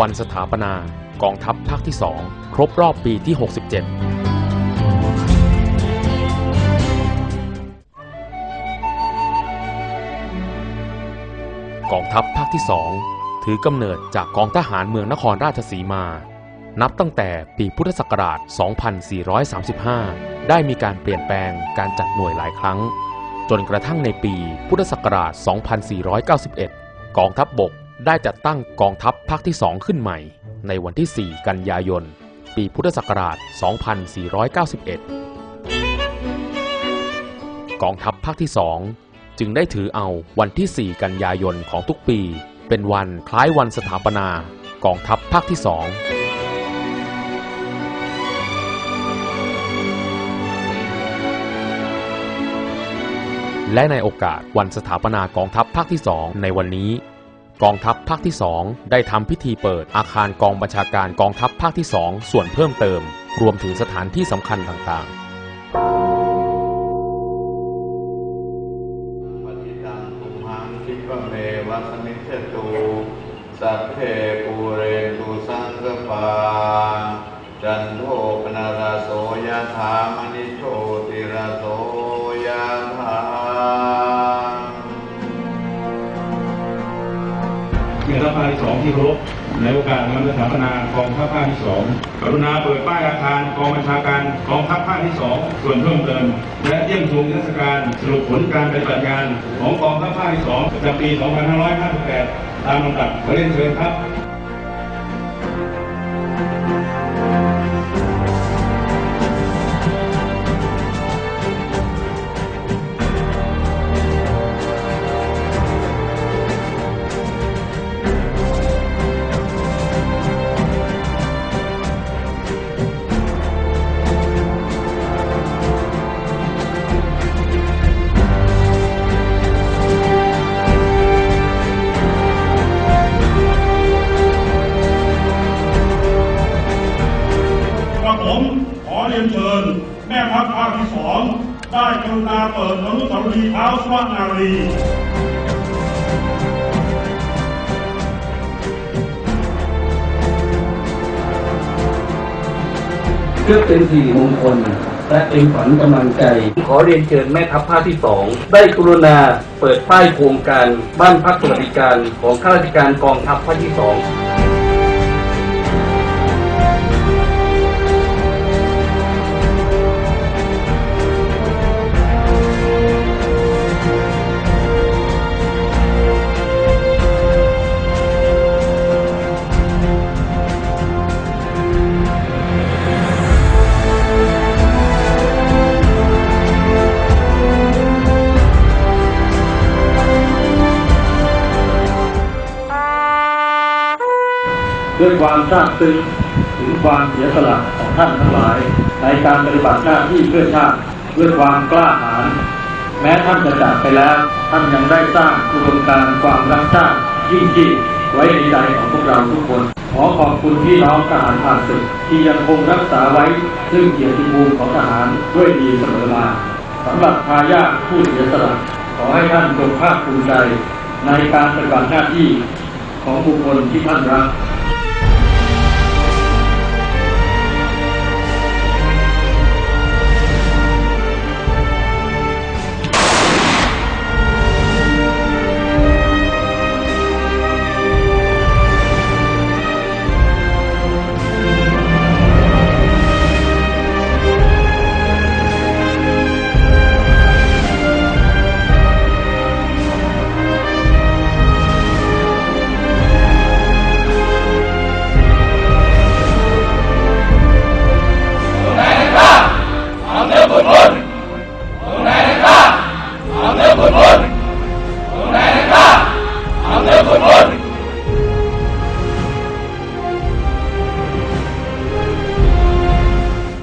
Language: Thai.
วันสถาปนากองทัพภาคที่ 2 ครบรอบปีที่ 67กองทัพภาคที่ 2 ถือกำเนิดจากกองทหารเมืองนครราชสีมา นับตั้งแต่ปีพุทธศักราช 2435 ได้มีการเปลี่ยนแปลงการจัดหน่วยหลายครั้ง จนกระทั่งในปีพุทธศักราช 2491 กองทัพบบก ได้จัดตั้งกองทัพภาคที่ 2 ขึ้นใหม่ ในวันที่ 4 กันยายน ปีพุทธศักราช 2491 กองทัพภาคที่ 2 จึงได้ถือเอาวันที่ 4 กันยายนของทุกปี เป็นวันคล้ายวันสถาปนากองทัพภาคที่ 2และในโอกาสวันสถาปนากองทัพภาคที่ 2 ในวันนี้ กองทัพภาคที่ 2 ได้ทำพิธีเปิดอาคารกองบัญชาการกองทัพภาคที่ 2 ส่วนเพิ่มเติม รวมถึงสถานที่สำคัญต่างๆ ทัพภาคที่สองที่เคารพในโอกาสวันสถาปนากองทัพภาคที่สองกรุณาเปิดป้ายอาคารกองบัญชาการกองทัพภาคที่สองส่วนเพิ่มเติม และเยี่ยมชมเทศการสรุปผลการปฏิบัติงานของกองทัพภาคที่สองประจำปี 2558 ตามลำดับขอเรียนเชิญครับ ทัพภาคที่สองได้กรุณาเปิดอนุสาวรีย์เท้าสวนารีเพื่อเป็นสิริมงคลและเป็นขวัญกำลังใจ ขอเรียนเชิญแม่ทัพภาคที่สองได้กรุณาเปิดป้ายโครงการบ้านพักสวัสดิการของข้าราชการกองทัพภาคที่สอง ด้วยความซาบซึ้งถึงความเสียสละของท่านทั้งหลาย ในการปฏิบัติหน้าที่เพื่อชาติด้วยความกล้าหาญแม้ท่านจะจากไปแล้ว ท่านยังได้สร้างอุดมการความรักชาติยิ่งยิ่งไว้ในใจของพวกเราทุกคน ขอขอบคุณพี่น้องทหารผ่านศึกที่ยังคงรักษาไว้ ซึ่งเกียรติภูมิของทหารด้วยดีเสมอมาสำหรับทายาทผู้เสียสละขอให้ท่านจงภาคภูมิใจในการปฏิบัติหน้าที่ของบุคคลที่ท่านรัก